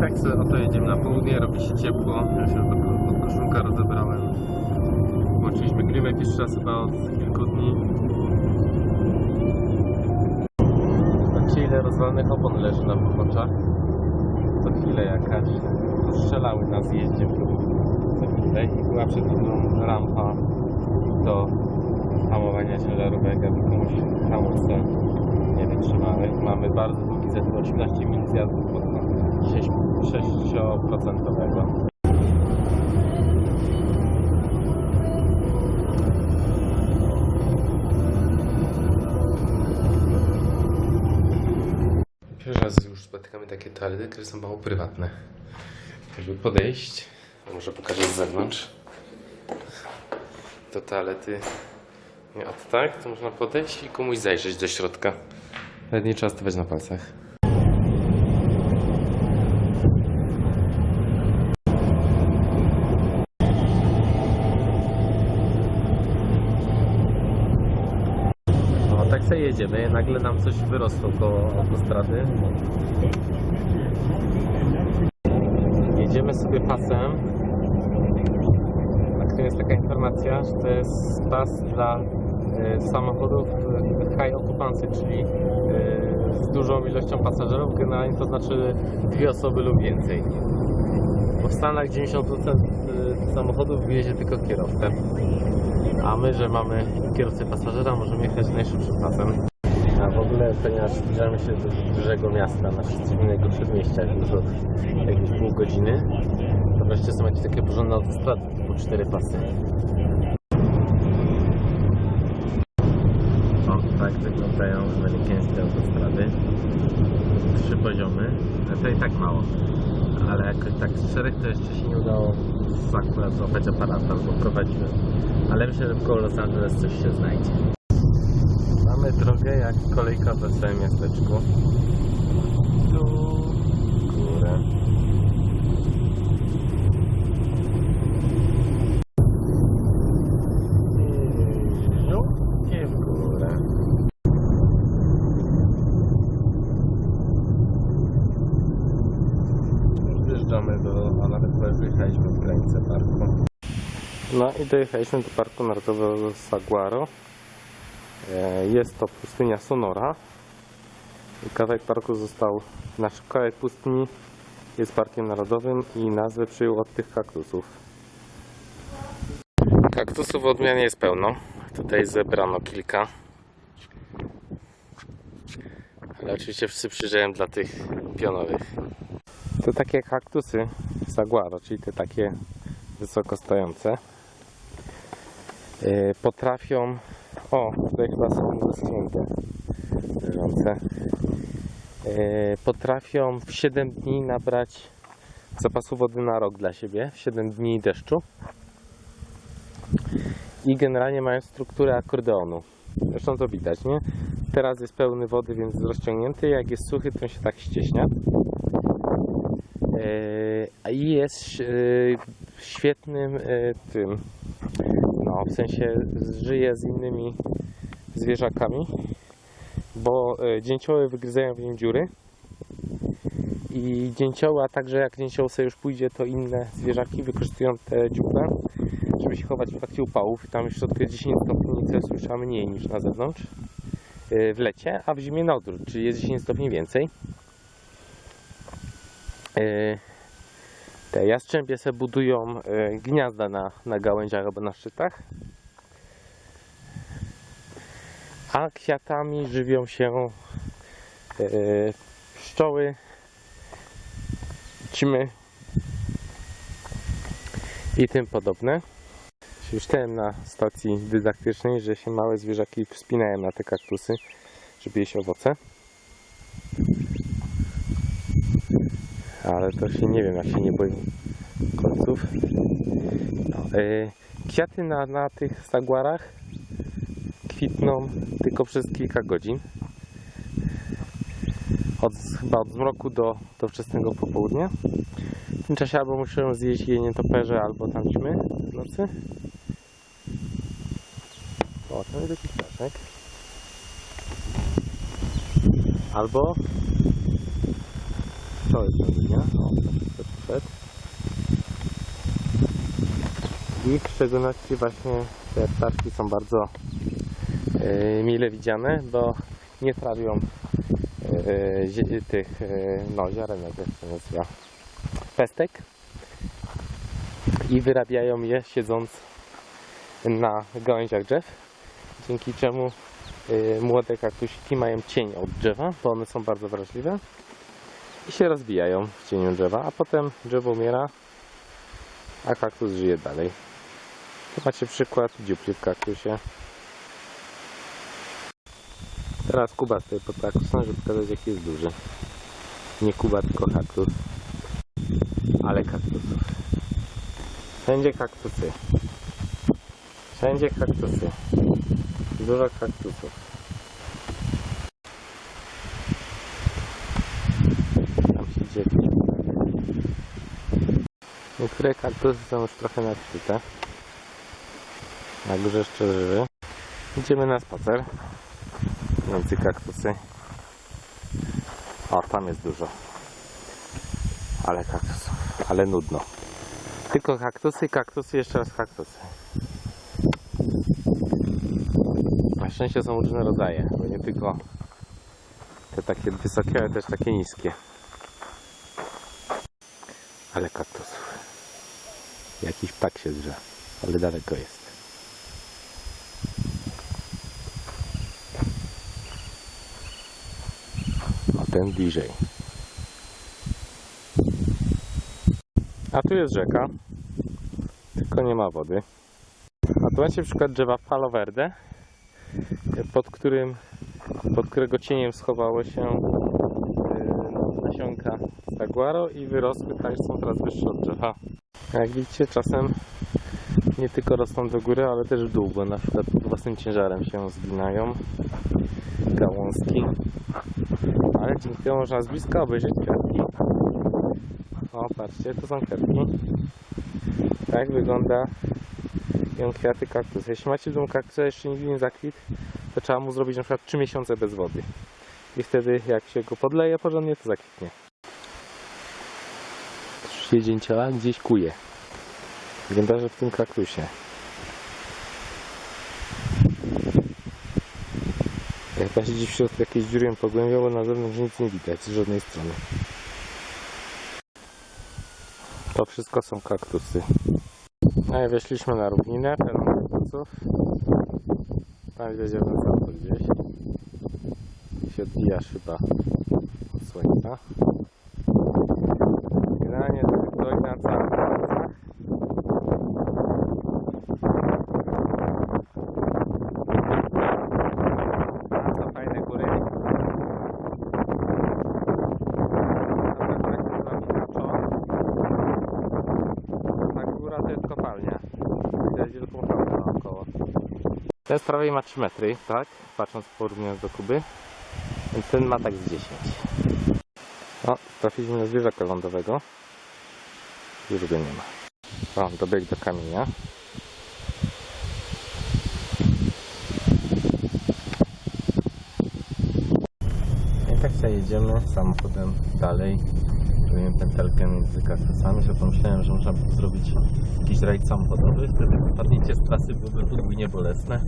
tak sobie oto jedziemy na południe, robi się ciepło. Ja się do, do koszulka rozebrałem. Włączyliśmy klimat jeszcze raz chyba od kilku dni. Zobaczcie ile rozwalonych opon leży na poboczach. Co chwilę jakaś. To strzelały na zjeździe. Co chwilę i była przed chwilą rampa do hamowania ciężarówek, aby komuś hamulce nie wytrzymały. Mamy bardzo długi zatył 18 minut zjazdu pod 6%. Pierwszy raz już spotykamy takie toalety, które są mało prywatne. Jakby podejść, może pokażę z zewnątrz. Do toalety nie od tak, to można podejść i komuś zajrzeć do środka. Nawet nie trzeba stawać na palcach. No tak sobie jedziemy, nagle nam coś wyrosło koło autostrady. Jedziemy sobie pasem, na którym jest taka informacja, że to jest pas dla samochodów e, high occupancy, czyli e, z dużą ilością pasażerów. Generalnie to znaczy dwie osoby lub więcej. Bo w Stanach 90% e, samochodów jedzie tylko kierowcę. A my, że mamy kierowcę pasażera, możemy jechać najszybszym pasem. A w ogóle, ponieważ zbliżamy się do dużego miasta, na szczególnego przedmieścia już od jakieś pół godziny, to wreszcie są jakieś takie porządne autostrady, typu cztery pasy. O, tak wyglądają amerykańskie autostrady. Trzy poziomy, ale to i tak mało. Ale jakoś tak z czterech to jeszcze się nie udało akurat złapać aparat albo prowadziłem. Ale myślę, że koło Los Angeles coś się znajdzie. Mamy drogę jak kolejka w wesołym miasteczku. Tu w górę. I no, nie w górę. Już Wjeżdżamy do, a nawet chyba wyjechaliśmy w granicę parku. No i dojechaliśmy do Parku Narodowego Saguaro. E, Jest to pustynia Sonora. I kawałek parku został, nasz kawałek pustyni jest parkiem narodowym i nazwę przyjął od tych kaktusów. Kaktusów w odmianie jest pełno. Tutaj zebrano kilka. Ale oczywiście wszyscy przyjrzałem dla tych pionowych. To takie kaktusy saguaro, czyli te takie wysoko stojące. Yy, potrafią. O, tutaj chyba są wyschnięte leżące. Yy, potrafią w 7 dni nabrać zapasu wody na rok dla siebie, w 7 dni deszczu. I generalnie mają strukturę akordeonu. Zresztą to widać, nie? Teraz jest pełny wody, więc jest rozciągnięty. Jak jest suchy, to się tak ścieśnia. A i jest świetnym tym, no w sensie żyje z innymi zwierzakami, bo yy, dzięcioły wygryzają w nim dziury i dzięcioły, a także jak dzięcioł sobie już pójdzie, to inne zwierzaki wykorzystują te dziupę, żeby się chować w trakcie upałów. Tam w środku jest 10 stopni, co słysza mniej niż na zewnątrz yy, w lecie, a w zimie na odwrót, czyli jest 10 stopni więcej. Te jastrzębie se budują yy, gniazda na, na gałęziach albo na szczytach. A kwiatami żywią się yy, pszczoły, ćmy i tym podobne. Czytałem na stacji dydaktycznej, że się małe zwierzaki wspinają na te kaktusy, żeby jeść owoce. Ale to się nie wiem, jak się nie boję końców. No, y, kwiaty na, na tych saguarach kwitną tylko przez kilka godzin. Od, chyba od zmroku do, do wczesnego popołudnia. W tym czasie albo muszę zjeść je nietoperze, albo tam ćmy w nocy. O, tam jest jakiś ptaszek. Albo do dnia. O, to przyszedł. I w szczególności właśnie te ptaszki są bardzo e, mile widziane, bo nie trawią zie- tych e, no, ziarenek, jak się nazywa, pestek i wyrabiają je siedząc na gałęziach drzew, dzięki czemu młode kaktusiki mają cień od drzewa, bo one są bardzo wrażliwe i się rozwijają w cieniu drzewa, a potem drzewo umiera, a kaktus żyje dalej. Tu macie przykład dziupli w kaktusie. Teraz Kuba stoi pod kaktusem, żeby pokazać jaki jest duży. Nie Kuba, tylko kaktus. Ale kaktusów. Wszędzie kaktusy. Wszędzie kaktusy. Dużo kaktusów. Dzieje. Niektóre kaktusy są już trochę nakryte. Na górze jeszcze żywy. Idziemy na spacer. Między kaktusy. O, tam jest dużo. Ale kaktusów. Ale nudno. Tylko kaktusy, kaktusy, jeszcze raz kaktusy. Na szczęście są różne rodzaje, bo nie tylko te takie wysokie, ale też takie niskie. Ale kaktusów. Jakiś ptak się drze, ale daleko jest. O ten bliżej. A tu jest rzeka, tylko nie ma wody. A tu macie przykład drzewa Palo Verde, pod którym, pod którego cieniem schowało się i wyrosły że są teraz wyższe od drzewa. Jak widzicie, czasem nie tylko rosną do góry, ale też w dół, bo na przykład pod własnym ciężarem się zginają gałązki. Ale dzięki temu można z bliska obejrzeć kwiatki. O, patrzcie, to są kwiatki. Tak wygląda ją kwiaty kaktus. Jeśli macie w domu kaktusa jeszcze nigdy nie zakwit, to trzeba mu zrobić na przykład 3 miesiące bez wody. I wtedy jak się go podleje porządnie, to zakwitnie. Siedzeń ciała gdzieś kuje. Że w tym kaktusie. Jak się dziś w środku jakiejś dziury ją pogłębiał, bo na zewnątrz nic nie widać z żadnej strony. To wszystko są kaktusy. No i weszliśmy na równinę pełną kaktusów. Tam widać jeden samochód gdzieś. Się odbija szyba od słońca. Generalnie jest kaktusach. Bardzo fajne góry. Tak. Ta góra to jest kopalnia. Naokoło. Ten z prawej ma 3 metry, tak? Patrząc porównując do Kuby. Więc ten ma tak z 10. O, trafiliśmy na zwierzaka lądowego. Już go nie ma. O, dobiegł do kamienia. I tak sobie jedziemy samochodem dalej. Robimy pętelkę między kaktusami, że pomyślałem, że można zrobić jakiś rajd samochodowy. Wtedy wypadnięcie z trasy byłoby podwójnie bolesne.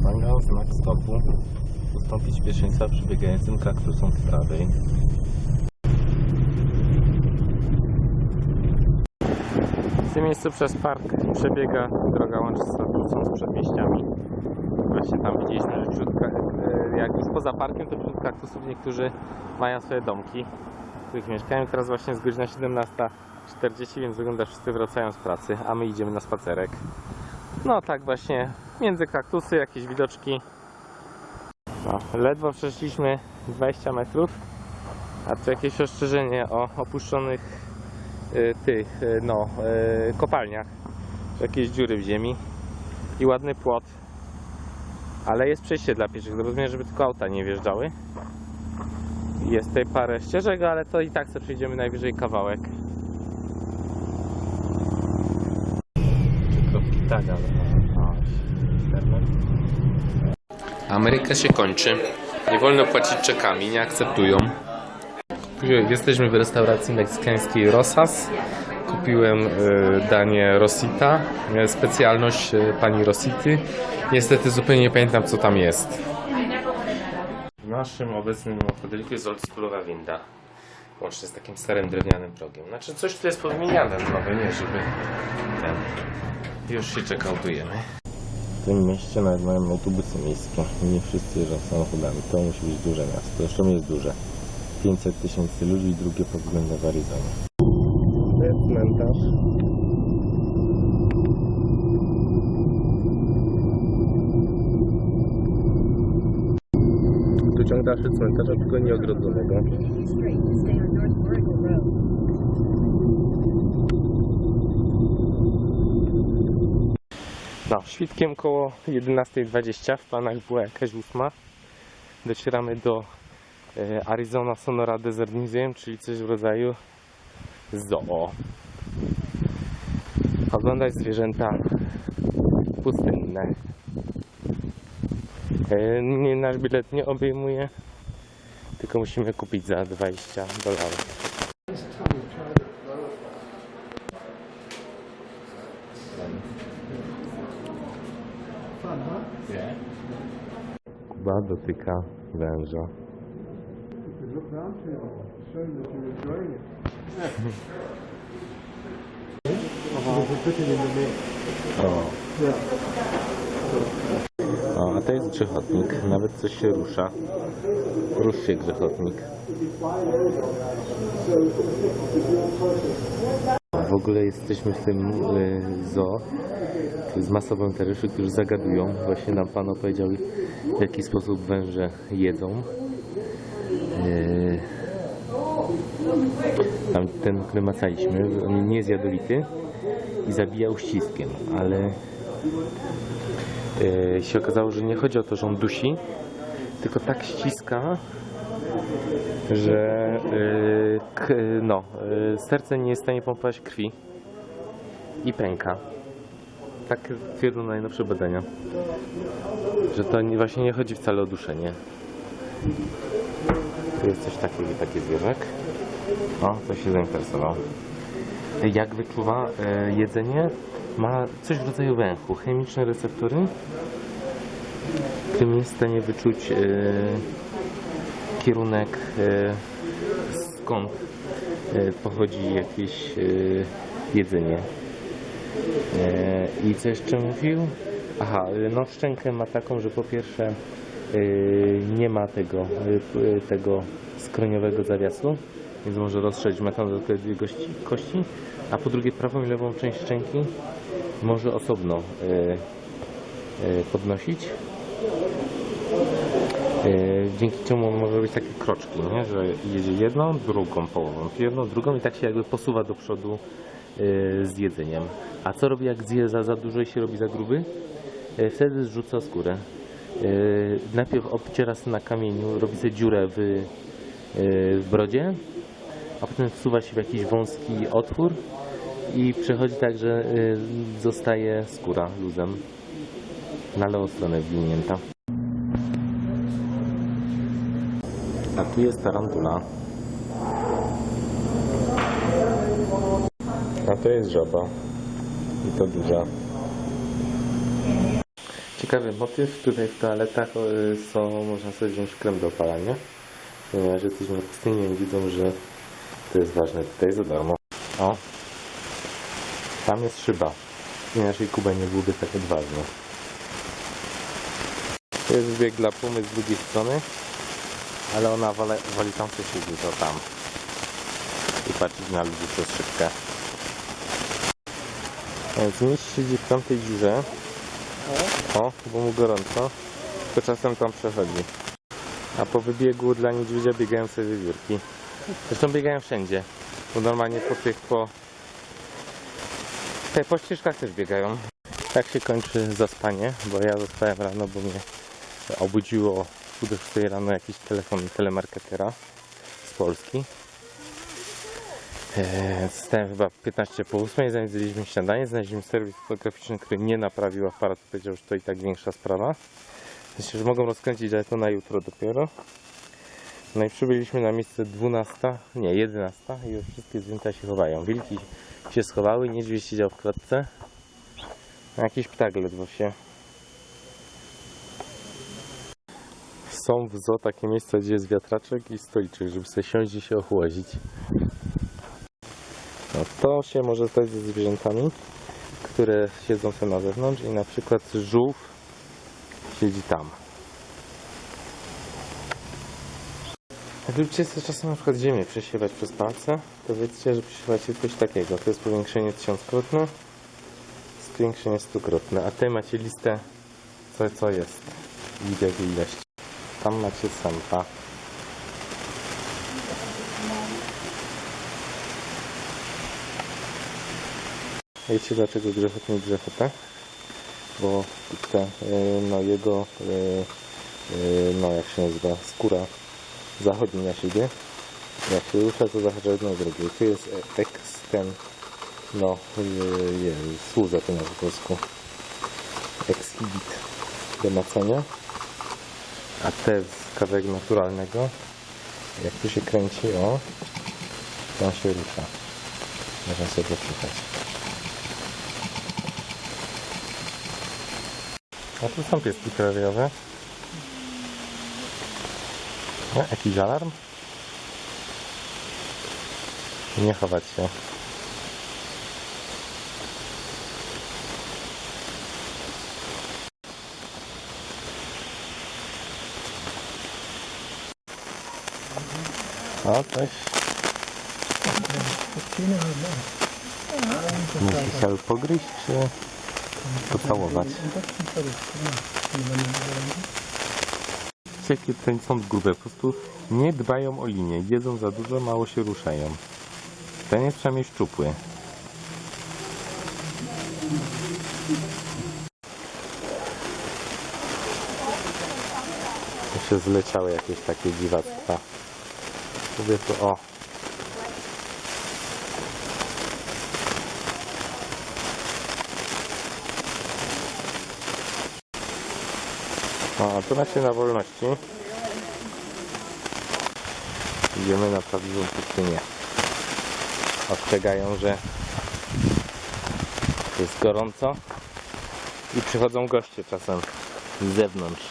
Uwaga, znak stopu. Ustąpić pierwszeństwa przebiegającym kaktusom z prawej. Tym miejscu przez park przebiega droga Turcją z przedmieściami. Właśnie tam widzieliśmy, że wśród, e, jak jest poza parkiem, to wśród kaktusów niektórzy mają swoje domki, w których mieszkają. Teraz właśnie jest godzina 17.40, więc wygląda, że wszyscy wracają z pracy, a my idziemy na spacerek. No tak właśnie, między kaktusy jakieś widoczki. No, ledwo przeszliśmy 20 metrów, a tu jakieś ostrzeżenie o opuszczonych tych, y, no, y, kopalniach. Jakieś dziury w ziemi i ładny płot. Ale jest przejście dla pieszych. Rozumiem, żeby tylko auta nie wjeżdżały. Jest tutaj parę ścieżek, ale to i tak sobie przejdziemy najwyżej kawałek. Czy kropki tak, ale no, internet. Ameryka się kończy. Nie wolno płacić czekami, nie akceptują. Jesteśmy w restauracji meksykańskiej Rosas. Kupiłem e, danie Rosita, specjalność e, pani Rosity. Niestety zupełnie nie pamiętam co tam jest. W naszym obecnym hoteliku jest oldschoolowa winda. Łącznie z takim starym drewnianym progiem. Znaczy coś tu jest podmieniane nowe, nie żeby ten... Już się czekautujemy. W tym mieście nawet mają autobusy miejskie. Nie wszyscy jeżdżą samochodami. To musi być duże miasto. Zresztą jest duże. 500 tysięcy ludzi, drugie pod względem w Arizonie. To jest cmentarz. Tu ciąg dalszy cmentarza, tylko nie ogrodzonego. straight to stay on North Miracle Road. No, świtkiem koło 11.20, w planach była jakaś ósma. Docieramy do Arizona Sonora Desert Museum, czyli coś w rodzaju zoo. Oglądać zwierzęta pustynne. E, nie, nasz bilet nie obejmuje, tylko musimy kupić za 20 dolarów. Kuba dotyka węża. Look round to you, showing that you're enjoying it. O. A to jest grzechotnik. Nawet coś się rusza. Rusz się grzechotnik. W ogóle jesteśmy w tym y, zoo z masową interesu, którzy zagadują. Właśnie nam pan opowiedział, w jaki sposób węże jedzą. Y, tam ten, który macaliśmy, on nie jest jadowity i zabijał ściskiem, ale e, się okazało, że nie chodzi o to, że on dusi, tylko tak ściska, że e, k, no, e, serce nie jest w stanie pompować krwi i pęka. Tak twierdzą najnowsze badania. Że to nie, właśnie nie chodzi wcale o duszenie. Tu jest coś takiego, taki zwierzak. O, to się zainteresował. Jak wyczuwa e, jedzenie? Ma coś w rodzaju węchu. Chemiczne receptory, którym jest w stanie wyczuć e, kierunek, e, skąd e, pochodzi jakieś e, jedzenie. E, I co jeszcze mówił? Aha, e, no szczękę ma taką, że po pierwsze nie ma tego, p- e, tego skroniowego zawiasu, więc może rozstrzeć metan do tej kości, a po drugie prawą i lewą część szczęki może osobno podnosić. Dzięki czemu może być takie kroczki, nie? że jedzie jedną, drugą połową, jedną, drugą i tak się jakby posuwa do przodu z jedzeniem. A co robi jak zje za, za dużo i się robi za gruby? Wtedy zrzuca skórę. E, Najpierw obciera sobie na kamieniu, robi sobie dziurę w, e, w brodzie, a potem wsuwa się w jakiś wąski otwór i przechodzi tak, że y, zostaje skóra luzem na lewą stronę wwinięta. A tu jest tarantula. A to jest żaba. I to duża. Ciekawy motyw. Tutaj w toaletach y, są, można sobie wziąć krem do opalania. Ponieważ jesteśmy na pustyni i widzą, że to jest ważne. Tutaj za darmo. O, tam jest szyba. Inaczej Kuba nie byłby tak odważny. To jest bieg dla pumy z drugiej strony, ale ona wali, wali tam co siedzi, to tam. I patrzeć na ludzi przez szybkę. Więc miś siedzi w tamtej dziurze. O, bo mu gorąco. To czasem tam przechodzi. A po wybiegu dla niedźwiedzia biegają sobie wiewiórki. Zresztą biegają wszędzie. Bo normalnie po tych, po... Te po ścieżkach też biegają. Tak się kończy zaspanie, bo ja zaspałem rano, bo mnie obudziło o 6 rano jakiś telefon telemarketera z Polski. Eee, Stałem chyba 15 po 8, zanim zjedliśmy śniadanie, znaleźliśmy serwis fotograficzny, który nie naprawił aparatu, powiedział, że to i tak większa sprawa. Sensie, że mogą rozkręcić, ale to na jutro dopiero. No i przybyliśmy na miejsce 12, nie 11 i już wszystkie zwierzęta się chowają. Wilki się schowały, niedźwiedź siedział w klatce. A jakiś ptak ledwo się. Są w zoo takie miejsca, gdzie jest wiatraczek i stoliczek, żeby sobie siąść i się ochłodzić. No to się może stać ze zwierzętami, które siedzą sobie na zewnątrz i na przykład żółw siedzi tam. Jak lubicie sobie czasem na przykład ziemię przesiewać przez palce, to wiedzcie, że przesiewacie coś takiego. To jest powiększenie tysiąckrotne, zwiększenie stukrotne, a tutaj macie listę co, co jest i w jakiej ilości. Tam macie sępa. Wiecie dlaczego grzechotny grzechota? Bo te, y, no jego, y, y, no jak się nazywa, skóra zachodzi na siebie. Jak się rusza, to zahacza jedno drugie. Tu jest e- eksten, no, je, służę to na po polsku. Exhibit do macenia. A te z kawałek naturalnego, jak tu się kręci, o, to on się rusza. Można sobie posłuchać. A tu są pieski preriowe. No, jakiś alarm? Nie chować się. O, coś. Nie chciał pogryźć, czy pocałować? Jakie ten są grube, po prostu nie dbają o linię, jedzą za dużo, mało się ruszają. Ten jest przynajmniej szczupły. Tu się zleciały jakieś takie dziwactwa. Sobie tu, o. a tu macie na wolności. Idziemy na prawdziwą pustynię. Ostrzegają, że jest gorąco i przychodzą goście czasem z zewnątrz.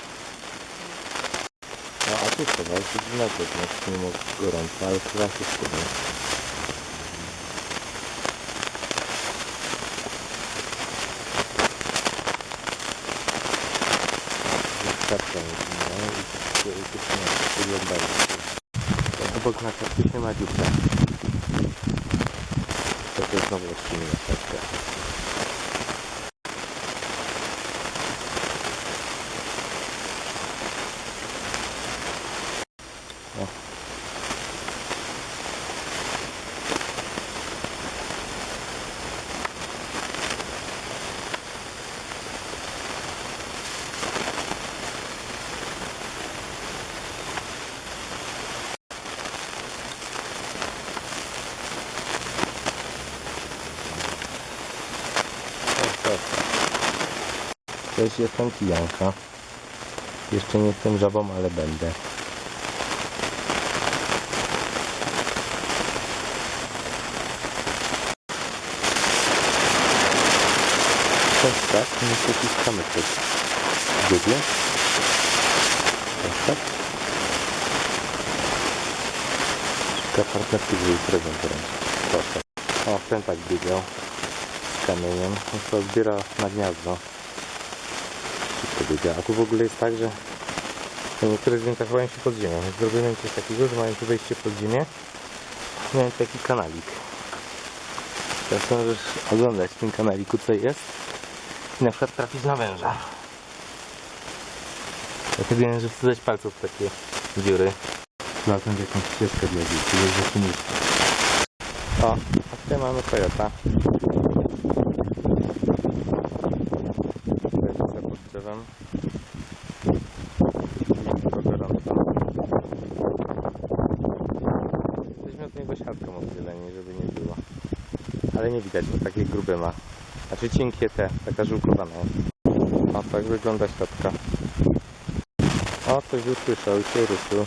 No a tu trzeba siedzieć na zewnątrz, mimo gorąco, ale teraz jest. Wystarcza mi, no i to jest wyglądają. Obok na karty się ma dziupla. To jest znowu odcinek kartka. O. Cześć, jestem Kijanka. Jeszcze nie jestem żabą, ale będę. Coś tak, nie przyciskamy w Google. Coś tak. Szuka partnerki z prezenterem. Proszę. O, ten tak biegał z kamieniem. On to zbiera na gniazdo. A tu w ogóle jest tak, że niektóre zwierzęta chowają się pod ziemią. Więc zrobimy coś takiego, że mają tu wejście pod ziemię. Mają taki kanalik. Teraz możesz oglądać w tym kanaliku co jest i na przykład trafić na węża. Ja kiedy wiem, że wsadzać palców w takie dziury. Znalazłem jakąś ścieżkę dla dzieci, jest. O, a tutaj mamy Toyota. Leżąca pod drzewem. Tylko gorąco. Jesteśmy od niego siatką oddzieleni, żeby nie było. Ale nie widać, bo takie grube ma. Znaczy cienkie te, taka żółkowana jest. O, tak wygląda siatka. O, coś usłyszał i się ruszył.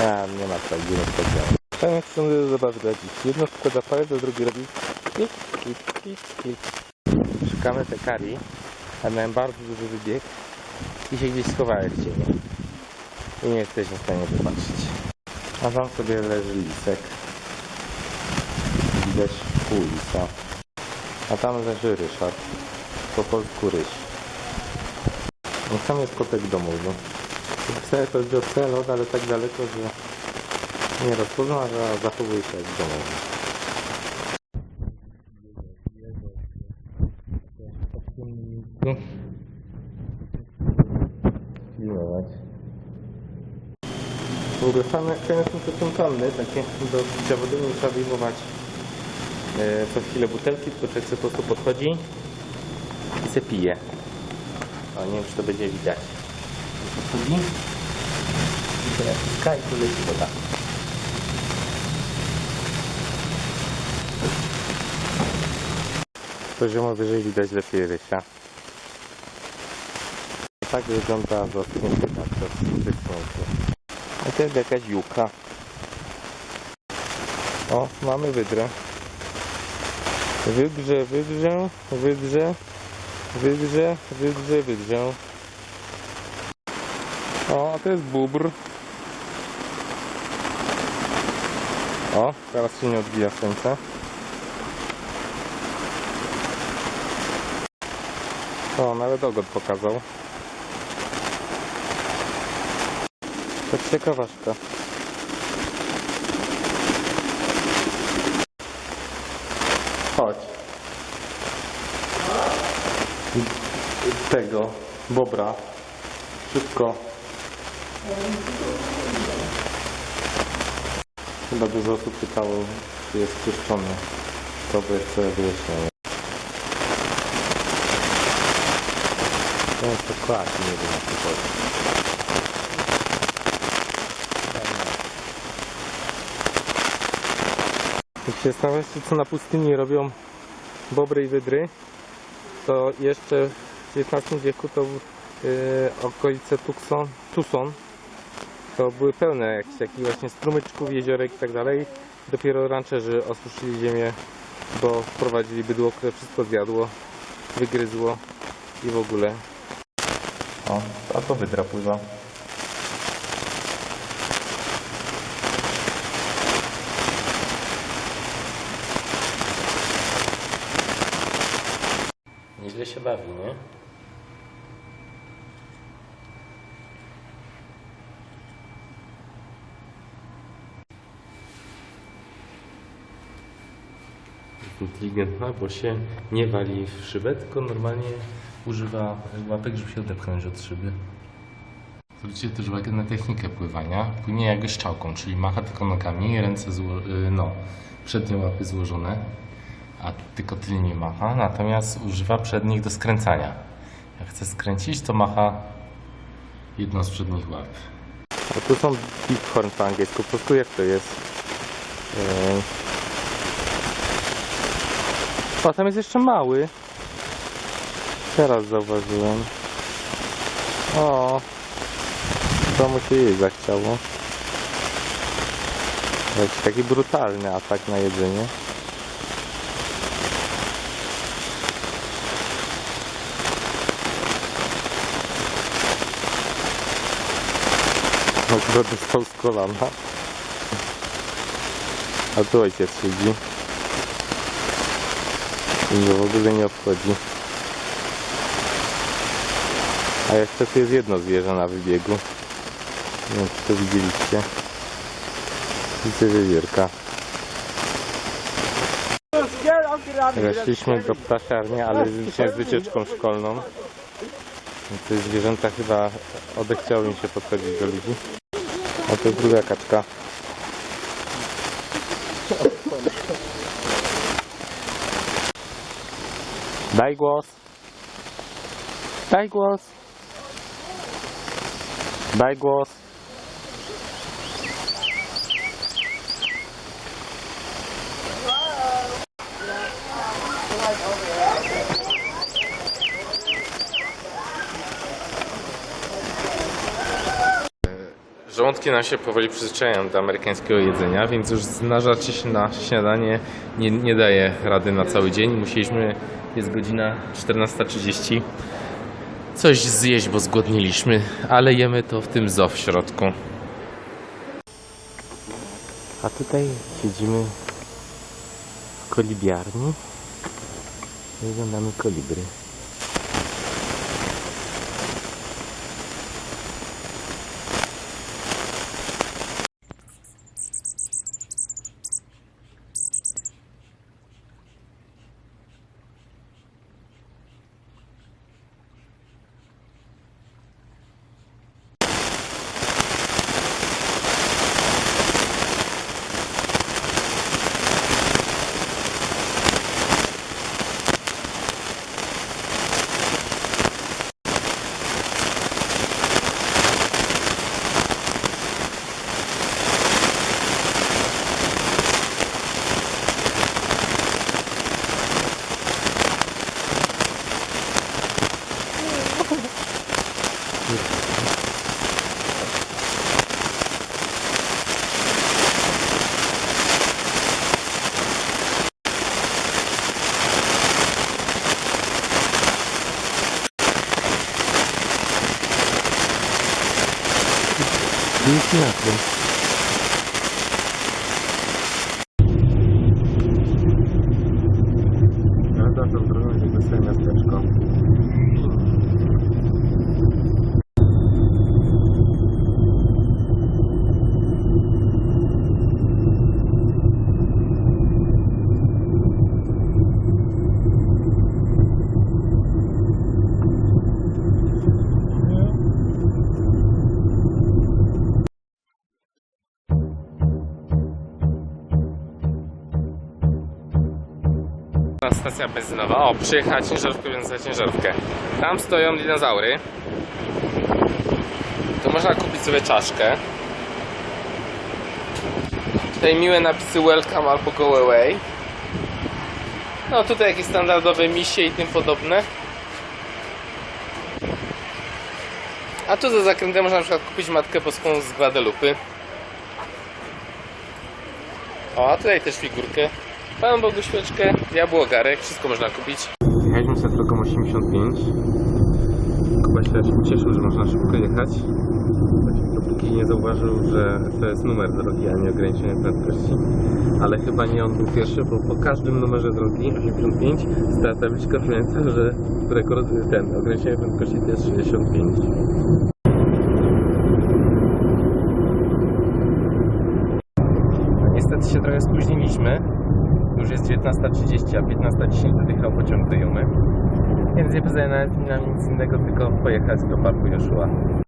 A, nie ma prawdziwych podziałów. Tam jak są zabawy dla dzieci. Jedno wkłada palec, a drugi robi klik, klik, klik, klik. Szukamy pekari, a miałem bardzo duży wybieg i się gdzieś schowałem w cieniu. I nie jesteśmy w stanie wybaczyć. A tam sobie leży lisek. Widać lisa. A tam leży Ryszard. Po polsku ryś. No tam jest kotek domowy. Wcale to jest ocelot, ale tak daleko, że nie rozpoznał, a zachowuje się jak domowy. Pilnować. W ogóle fajne, fajne są fontanny, takie do picia wody, nie trzeba wyjmować co chwilę butelki, tylko człowiek sobie po prostu podchodzi i se pije. O, nie wiem czy to będzie widać. Podchodzi i teraz naciska i tu leci woda. Poziomo wyżej widać lepiej rysia. Tak wygląda zaschnięty na wyschnięty. A to jest jakaś juka. O, mamy wydrę. Wydrze, wydrze, wydrze, wydrze, wydrze, wydrze. O, a to jest bubr. O, teraz się nie odbija słońce. O, nawet ogon pokazał. To ciekawaszka. Tego, bobra. Szybko. Chyba dużo osób pytało, czy jest czyszczony. To by chcę wyjaśnienie. To jest dokładnie, nie wiem to chodzi. Jak się zastanawiacie, co na pustyni robią bobry i wydry, to jeszcze XIX wieku to yy, okolice Tucson, Tucson to były pełne jakichś takich właśnie strumyczków, jeziorek i tak dalej. Dopiero rancherzy osuszyli ziemię, bo wprowadzili bydło, które wszystko zjadło, wygryzło i w ogóle. O, a to wydra pływa. Nieźle się bawi, nie? Inteligentna, bo się nie wali w szybę, tylko normalnie używa łapek, żeby się odepchnąć od szyby. Zwróćcie też uwagę na technikę pływania. Płynie jakby szczałką, czyli macha tylko nogami, ręce y, no, przednie łapy złożone, a tylko tylnie macha, natomiast używa przednich do skręcania. Jak chce skręcić, to macha jedną z przednich łap. A tu są bighorn po angielsku, po prostu jak to jest? Yy... O, tam jest jeszcze mały. Teraz zauważyłem. O, to mu się jej zachciało. Jakiś taki brutalny atak na jedzenie. Akurat dostał z kolana. A tu ojciec siedzi. Go w ogóle nie obchodzi. A jeszcze tu jest jedno zwierzę na wybiegu. Nie wiem, czy to widzieliście. Widzę wiewiórka. Weszliśmy do ptasiarni, ale z z wycieczką szkolną. Te zwierzęta chyba odechciały mi się podchodzić do ludzi. A to jest druga kaczka. Daj głos. Daj głos. Daj głos. Żołądki nam się powoli przyzwyczajają do amerykańskiego jedzenia, więc już nażarcie się na śniadanie nie, nie daje rady na cały dzień. Musieliśmy, jest godzina 14.30, coś zjeść, bo zgłodniliśmy, ale jemy to w tym zoo w środku. A tutaj siedzimy w kolibiarni i oglądamy kolibry. Nic na tym. Przyjechała ciężarówka, więc za ciężarówkę. Tam stoją dinozaury. Tu można kupić sobie czaszkę. Tutaj miłe napisy welcome albo go away. No tutaj jakieś standardowe misie i tym podobne. A tu za zakrętem można na przykład kupić matkę boską z Guadalupe. O, a tutaj też figurkę. Pan Bogu świeczkę, diabło ogarek, wszystko można kupić. Jechaliśmy sobie drogą 85. Kuba się cieszył, że można szybko jechać. Dopóki nie zauważył, że to jest numer drogi, a nie ograniczenie prędkości. Ale chyba nie on był pierwszy, bo po każdym numerze drogi 85 stała tabliczka mówiąca, że rekord ten ograniczenie prędkości to jest 65. No, Niestety się trochę spóźniliśmy. Już jest 19.30, a 15.10 dodychał pociąg do Jumy. Więc nie pozostaje nam nic innego, tylko pojechać do parku Joshua.